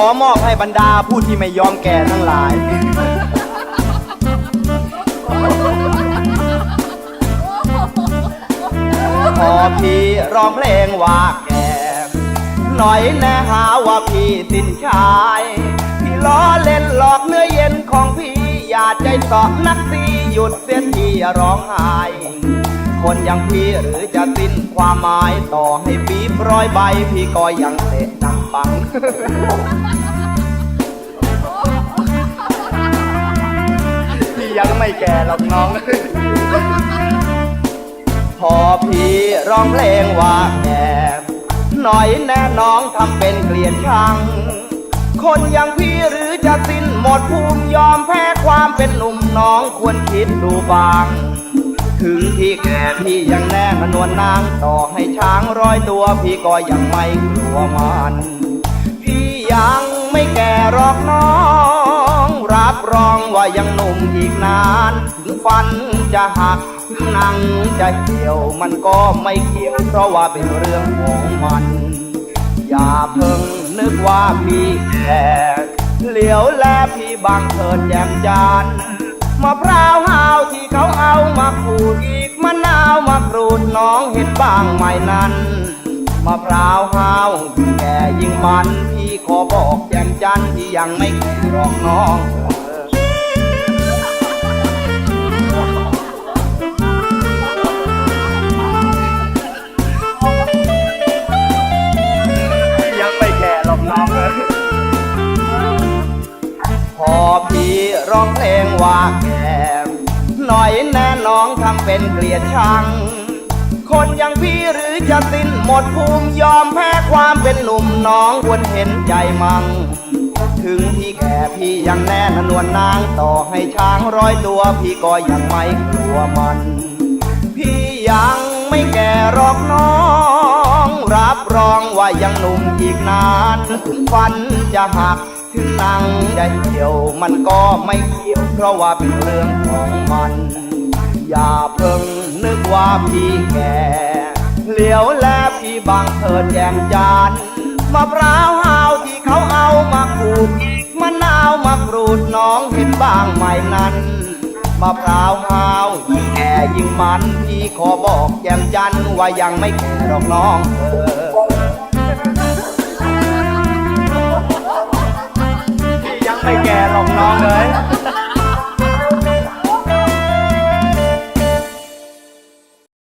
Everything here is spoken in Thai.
ขอมอบให้บรรดาผู้ที่ไม่ยอมแก่ทั้งหลาย พอพี่ร้องเพลงว่าแก่หน่อยแน่หาว่าพี่สินชาย พี่ล้อเล่นหลอกเนื้อเย็นของพี่อย่าใจสอบนักสีหยุดเสียที่ร้องไห้คนอย่างพี่หรือจะสิ้นความหมายต่อให้ปีบร้อยใบพี่ก็ยังเตะดังปัง ยังไม่แก่หรอกน้อง พอพี่ร้องเพลงว่าแก่หน่อยแน่น้องทำเป็นเกลียดชัง คนอย่างพี่หรือจะสิ้นหมดภูมิยอมแพ้ความเป็นหนุ่มน้องควรคิดดูบาง ถึงพี่แก่พี่ยังแน่มนวลนางต่อให้ช้างร้อยตัวพี่ก็ยังไม่กลัวมัน พี่ยังไม่แก่ รับรองว่ายังหนุ่มอีกนานถึงฟันจะหักหนังจะเหี่ยวมันก็ไม่เกี่ยวเพราะว่าเป็นเรื่องของมัน อย่าเพิ่งนึกว่าพี่แก่เหลียวแลพี่บางเถิดแยมจานมะพร้าวหาวที่เขาเอามาขูดอีกมะนาวมากรูดน้องเห็นบ้างไหมนั้นมะพร้าวห้าวยิ่งแก่ยิ่งมันพี่ขอบอกแจ่มจันทร์ที่ยังไม่แก่รอกน้อง องเพลงว่าแก่หน่อยแน่น้องทำเป็นเกลียดชัง คนอย่างพี่หรือจะสิ้นหมดภูมิยอมแพ้ความเป็นหนุ่มน้องควรเห็นใจมั่งถึงพี่แก่พี่ยังแน่นนวลนางต่อให้ช้างร้อยตัวพี่ก็ยังไม่กลัวมัน พี่ยังไม่แก่หรอกน้อง รับรองว่ายังหนุ่มอีกนานถึงฟันจะหัก ถึงนังจะเหี่ยวมันก็ไม่เกี่ยว เพราะว่าเป็นเรื่องของมัน อย่าเพิ่งนึกว่าพี่แก่เหลียวแลพี่บางเถิดแยมจานมะพร้าวหาวที่เขาเอามาขูดอีกมะนาวมากรูดน้องเห็นบ้างไหมนั้นมะพร้าวหาวยิ่งแก่ยิ่งมันพี่ขอบอกแยมจันว่ายังไม่แก่หรอกน้องเออ ของไม่แก่หรอกน้องเลย